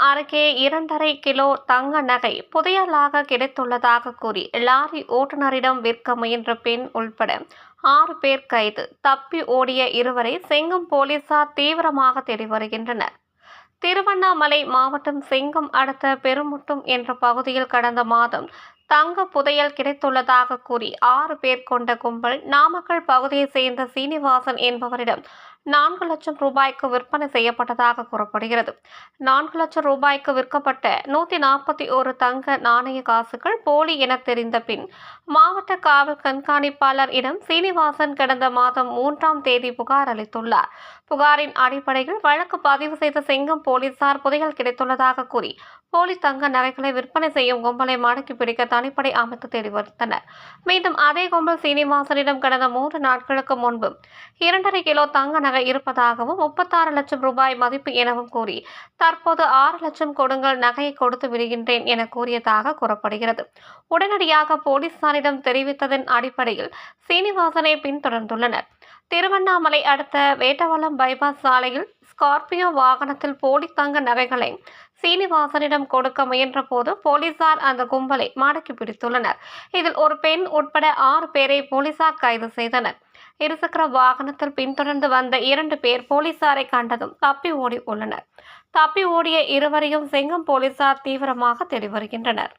அருகே இரண்டரை கிலோ தங்க நகை புதையலாக கிடைத்துள்ளதாக கூறி லாரி ஓட்டுநரிடம் விற்க முயன்ற பெண் உள்பட ஆறு பேர் கைது. தப்பி ஓடிய இருவரை செங்கம் போலீசார் தீவிரமாக தேடி வருகின்றனர். திருவண்ணாமலை மாவட்டம் செங்கம் அடுத்த பெருமுட்டும் என்ற பகுதியில் கடந்த மாதம் தங்க புதையல் கிடைத்துள்ளதாக கூறி ஆறு பேர் கொண்ட கும்பல் நாமக்கல் பகுதியைச் சேர்ந்த சீனிவாசன் என்பவரிடம் நான்கு லட்சம் ரூபாய்க்கு விற்பனை செய்யப்பட்டதாக கூறப்படுகிறது. நான்கு லட்சம் ரூபாய்க்கு விற்கப்பட்ட நூற்றி நாற்பத்தி ஒரு தங்க நாணய காசுகள் போலி என தெரிந்த பின் மாவட்ட காவல் கண்காணிப்பாளர் இடம் சீனிவாசன் கடந்த மாதம் மூன்றாம் தேதி புகார் அளித்துள்ளார். புகாரின் அடிப்படையில் வழக்கு பதிவு செய்த செங்கம் போலீசார் புதைகள் கிடைத்துள்ளதாக கூறி போலி தங்க நகைகளை விற்பனை செய்யும் கும்பலை மடக்கி பிடிக்க தனிப்படை அமைத்து தேடி வருத்தனர். மீண்டும் அதே கும்பல் சீனிவாசனிடம் கடந்த மூன்று நாட்களுக்கு முன்பு இரண்டரை கிலோ தங்க நகை இருப்பதாகவும் முப்பத்தாறு லட்சம் ரூபாய் மதிப்பு எனவும் கூறி தற்போது ஆறு லட்சம் கொடுங்கள் நகையை கொடுத்து விடுகின்றேன் என கூறியதாக கூறப்படுகிறது. உடனடியாக போலீசாரிடம் தெரிவித்ததன் அடிப்படையில் சீனிவாசனை பின்தொடர்ந்துள்ளனர். திருவண்ணாமலை அடுத்த வேட்டவளம் பைபாஸ் சாலையில் ஸ்கார்பியோ வாகனத்தில் போலி தங்க நகைகளை சீனிவாசனிடம் கொடுக்க முயன்றபோது போலீசார் அந்த கும்பலை மடக்கி பிடித்துள்ளனர். இதில் ஒரு பெண் உட்பட ஆறு பேரை போலீசார் கைது செய்தனர். இருசக்கர வாகனத்தில் பின்தொடர்ந்து வந்த இரண்டு பேர் போலீசாரை கண்டதும் தப்பி ஓடி உள்ளனர். தப்பி ஓடிய இருவரையும் செங்கம் போலீசார் தீவிரமாக தேடி வருகின்றனர்.